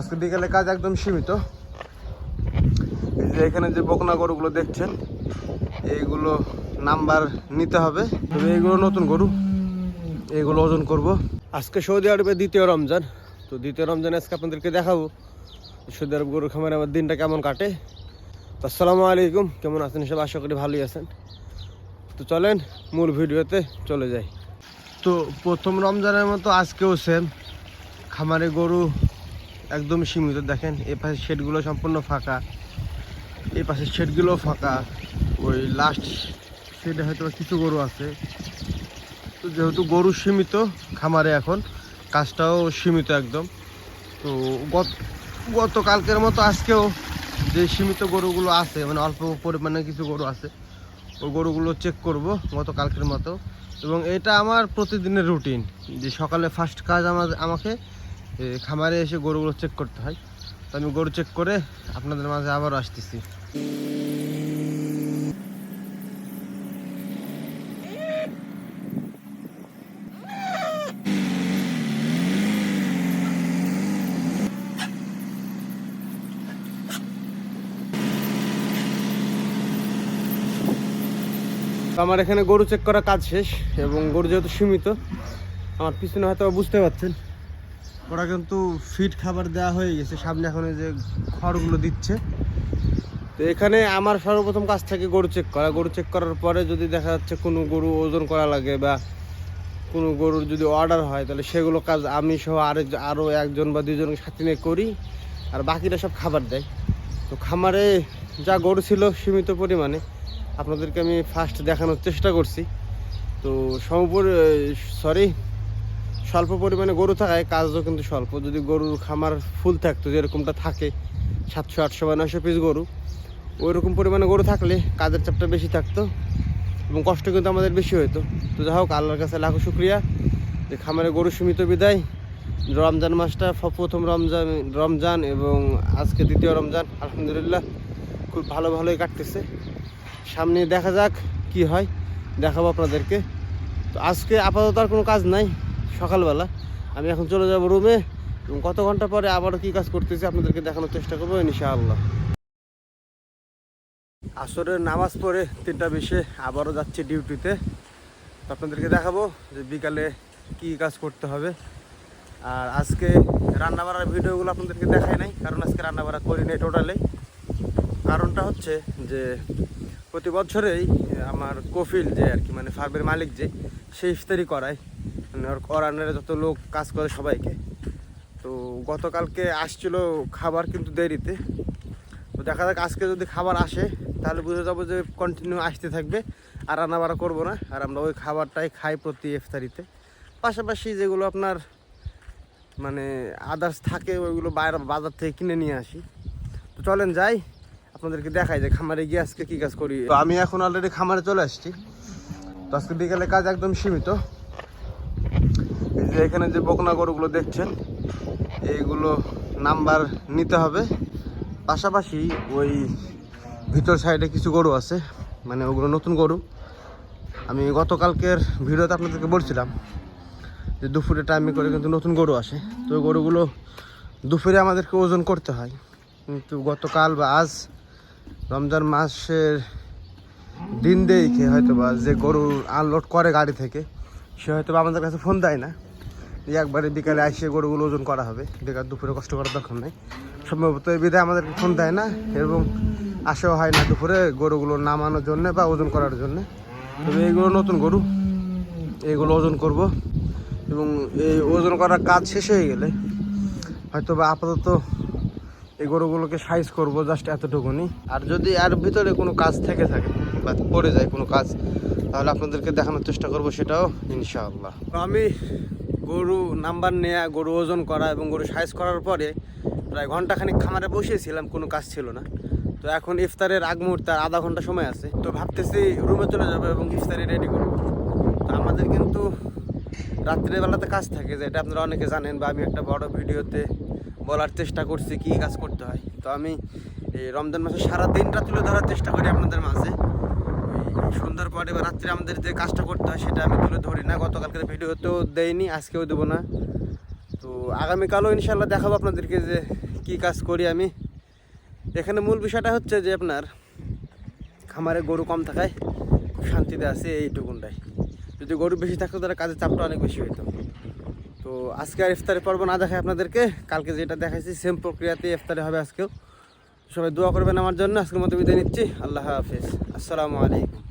আজকে বিকেলে কাজ একদম সীমিত। এই যে এখানে যে বকনা গরুগুলো দেখছেন, এইগুলো নাম্বার নিতে হবে। তবে এইগুলো নতুন গরু, এইগুলো ওজন করব। আজকে সৌদি আরবে দ্বিতীয় রমজান, তো দ্বিতীয় রমজান আজকে আপনাদেরকে দেখাবো সৌদি আরব গরু খামারে আমার দিনটা কেমন কাটে। তো আসসালামু আলাইকুম, কেমন আছেন সব? আশা করি ভালোই আছেন। তো চলেন, মূল ভিডিওতে চলে যাই। তো প্রথম রমজানের মতো আজকেও সেম খামারে গরু একদম সীমিত। দেখেন এই পাশের শেডগুলো সম্পূর্ণ ফাঁকা। এই পাশের শেডগুলো ফাঁকা। ওই লাস্ট শেডে হয়তো কিছু গরু আছে। তো যেহেতু গরু সীমিত খামারে এখন কাজটাও সীমিত একদম। তো গত গতকালকের মতো আজকেও যে সীমিত গরুগুলো আছে মানে অল্প পরিমাণে কিছু গরু আছে ওই গরুগুলো চেক করব গতকালকের মতো। এবং এটা আমার প্রতিদিনের রুটিন যে সকালে ফার্স্ট কাজ আমার আমাকে এ, খামারে এসে গরুগুলো চেক করতে হয়। তো আমি গরু চেক করে আপনাদের মাঝে আবারও আসতেছি। আমার এখানে গরু চেক করা কাজ শেষ এবং গরু যেহেতু সীমিত, আমার পিছনে হয়তো বুঝতে পারছেন। ওরা কিন্তু ফিট খাবার দেওয়া হয়ে গেছে। সামনে এখন যে খড়গুলো দিচ্ছে। তো এখানে আমার সর্বপ্রথম কাজ থাকে গরু চেক করা। গরু চেক করার পরে যদি দেখা যাচ্ছে কোনো গরু ওজন করা লাগে বা কোনো গরুর যদি অর্ডার হয়, তাহলে সেগুলো কাজ আমি সহ আরেক আরও একজন বা দুজনের সাথে নিয়ে করি, আর বাকিরা সব খাবার দেয়। তো খামারে যা গরু ছিল সীমিত পরিমাণে, আপনাদেরকে আমি ফার্স্ট দেখানোর চেষ্টা করছি। তো সমপর সরি স্বল্প পরিমাণে গরু থাকায় কাজও কিন্তু স্বল্প। যদি গরুর খামার ফুল থাকতো, যেরকমটা থাকে, সাতশো, আটশো বা নশো পিস গরু ওই রকম পরিমাণে গরু থাকলে কাজের চাপটা বেশি থাকতো এবং কষ্ট কিন্তু আমাদের বেশি হতো তো যাই হোক, আল্লাহর কাছে লাখো শুক্রিয়া যে খামারে গরু সীমিত বিদায়। রমজান মাসটা প্রথম রমজান রমজান এবং আজকে দ্বিতীয় রমজান, আলহামদুলিল্লাহ, খুব ভালো ভালোই কাটতেছে। সামনে দেখা যাক কি হয়, দেখাবো আপনাদেরকে। তো আজকে আপাতত আর কোনো কাজ নাই। সকালবেলা। আমি এখন চলে যাব রুমে। এবং কত ঘণ্টা পরে আবারও কি কাজ করতেছি আপনাদেরকে দেখানোর চেষ্টা করব, ইনশাআল্লাহ। আসরের নামাজ পড়ে তিনটা বিশে আবারও যাচ্ছি ডিউটিতে। তো আপনাদেরকে দেখাবো যে বিকালে কি কাজ করতে হবে। আর আজকে রান্না বাড়ার ভিডিওগুলো আপনাদেরকে দেখাই নাই, কারণ আজকে রান্না বাড়া করি নাই টোটালি কারণটা হচ্ছে যে প্রতি বছরেই আমার কফিল যে আর কি মানে ফার্মের মালিক যে, সে ইফতারি করায়। ওর করানের যত লোক কাজ করে সবাইকে। তো গতকালকে আসছিল খাবার কিন্তু দেরিতে। তো দেখা যাক আজকে যদি খাবার আসে, তাহলে বুঝে যাব যে কন্টিনিউ আসতে থাকবে। আর রান্না বাড়া করব না। আর আমরা ওই খাবারটাই খাই প্রতি ইফতারিতে। পাশাপাশি যেগুলো আপনার মানে আদার্স থাকে, ওইগুলো বাইরে বাজার থেকে কিনে নিয়ে আসি। তো চলেন যাই, আপনাদেরকে দেখাই যে খামারে গিয়ে আজকে কি কাজ করি। তো আমি এখন অলরেডি খামারে চলে আসছি। তো আজকে বিকালে কাজ একদম সীমিত। যে এখানে যে বকনা গরুগুলো দেখছেন, এইগুলো নাম্বার নিতে হবে। পাশাপাশি ওই ভিতর সাইডে কিছু গরু আছে মানে ওগুলো নতুন গরু। আমি গতকালকের ভিডিওতে আপনাদেরকে বলছিলাম যে দুপুরে টাইমে করে কিন্তু নতুন গরু আসে। তো গরুগুলো দুপুরে আমাদেরকে ওজন করতে হয়। কিন্তু গতকাল বা আজ রমজান মাসের দিন দেখে হয়তো বা যে গরু আনলোড করে গাড়ি থেকে, সে হয়তো আমাদের কাছে ফোন দেয় না। একবারে বিকালে আসে গরুগুলো ওজন করা হবে। বেকার দুপুরে কষ্ট করার দরকার নেই। সম্ভবত এই বিধায় আমাদেরকে ফোন দেয় না, এবং আসাও হয় না দুপুরে গরুগুলো নামানোর জন্য বা ওজন করার জন্য। তবে এইগুলো নতুন গরু, এইগুলো ওজন করব, এবং এই ওজন করার কাজ শেষ হয়ে গেলে হয়তো বা আপাতত এই গরুগুলোকে সাইজ করব জাস্ট এতটুকুনি। আর যদি আর ভিতরে কোনো কাজ থেকে থাকে বা পড়ে যায় কোনো কাজ, তাহলে আপনাদেরকে দেখানোর চেষ্টা করব সেটাও, ইনশাআল্লাহ। আমি গরু নাম্বার নেওয়া গরু ওজন করা এবং গরু সাইজ করার পরে প্রায় ঘন্টাখানিক খামারে বসিয়েছিলাম, কোনো কাজ ছিল না। তো এখন ইফতারের আগ মুহূর্তে আর আধা ঘণ্টা সময় আছে। তো ভাবতেছি রুমে চলে যাব এবং ইফতারি রেডি করব। তো আমাদের কিন্তু রাত্রের বেলাতে কাজ থাকে, যেটা আপনারা অনেকে জানেন বা আমি একটা বড় ভিডিওতে বলার চেষ্টা করছি কি কাজ করতে হয়। তো আমি এই রমজান মাসে সারা দিনটা তুলে ধরার চেষ্টা করি আপনাদের মাঝে। সন্ধ্যার পরে বা রাত্রে আমাদের যে কাজটা করতে হয়, সেটা আমি তুলে ধরি না। গতকালকের ভিডিওতেও দেইনি, আজকেও দেবো না। তো আগামীকালও ইনশাল্লাহ দেখাবো আপনাদেরকে যে কি কাজ করি আমি। এখানে মূল বিষয়টা হচ্ছে যে আপনার খামারে গরু কম থাকায় শান্তিতে আছে এইটুকুনটাই। যদি গরু বেশি থাকতো তাহলে কাজের চাপটা অনেক বেশি হতো তো আজকে আর ইফতারি পর্ব না দেখায় আপনাদেরকে, কালকে যেটা দেখাইছি সেম প্রক্রিয়াতে ইফতারি হবে আজকেও। সবাই দোয়া করবেন আমার জন্য, আজকের মতো বিদায় নিচ্ছি। আল্লাহ হাফিজ। আসসালামু আলাইকুম।